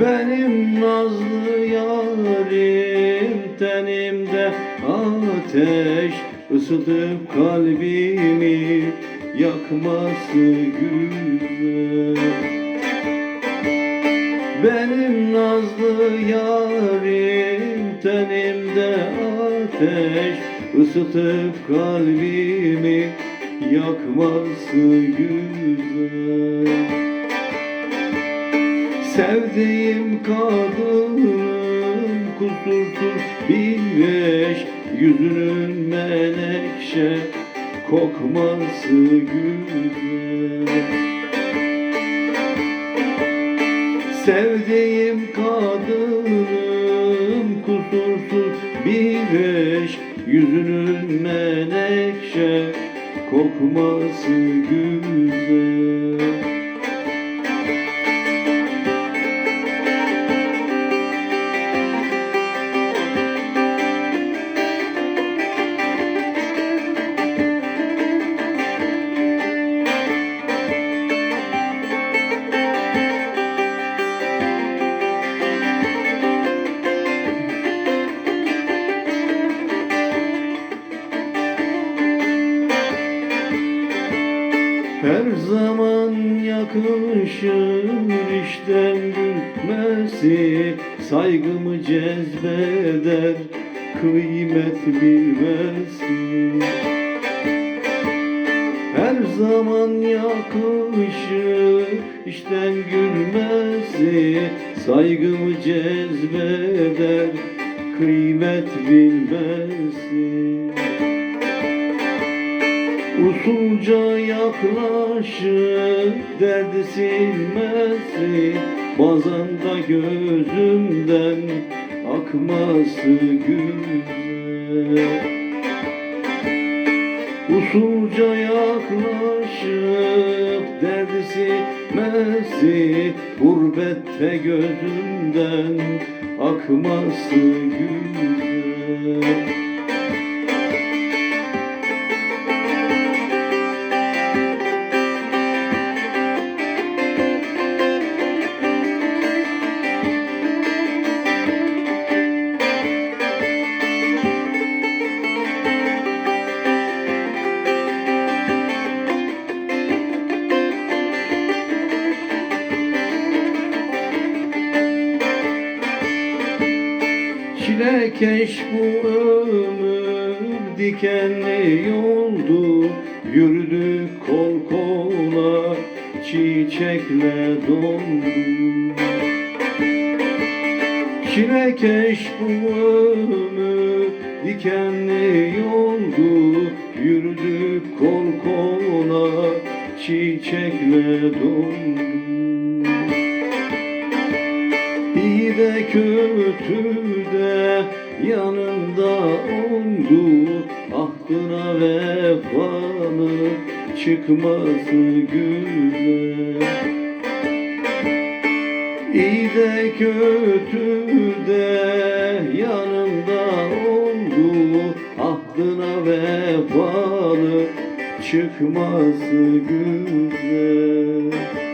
benim nazlı yarim Tenimde ateş ısıtıp kalbimi Yakması güzel. Benim nazlı yarim tenimde ateş ısıtıp kalbimi yakması güzel. Sevdiğim kadının kusursuz bir eş Yüzünün menekşe kokması güzel. Sevdiğim kadının kusursuz bir eş Yüzünün menekşe kokması güzel Her zaman yakışır işten gülmesi Saygımı cezbeder kıymet bilmesi. Her zaman yakışır işten gülmesi Saygımı cezbeder kıymet bilmesi Usulca yaklaşıp derdi silmesi Bazen de gözümden akması güzel. Usulca yaklaşıp derdi silmesi Gurbette gözümden akması güzel Çilekeş bu ömür dikenli yoldu. Yürüdük kol kola çiçekle dondu Çilekeş bu ömür dikenli yoldu. Yürüdük kol kola çiçekle dondu İyi de kötü de yanında oldu Ahdına vefalı çıkması güzel? İyi de kötü de yanında oldu Ahdına vefalı çıkması güzel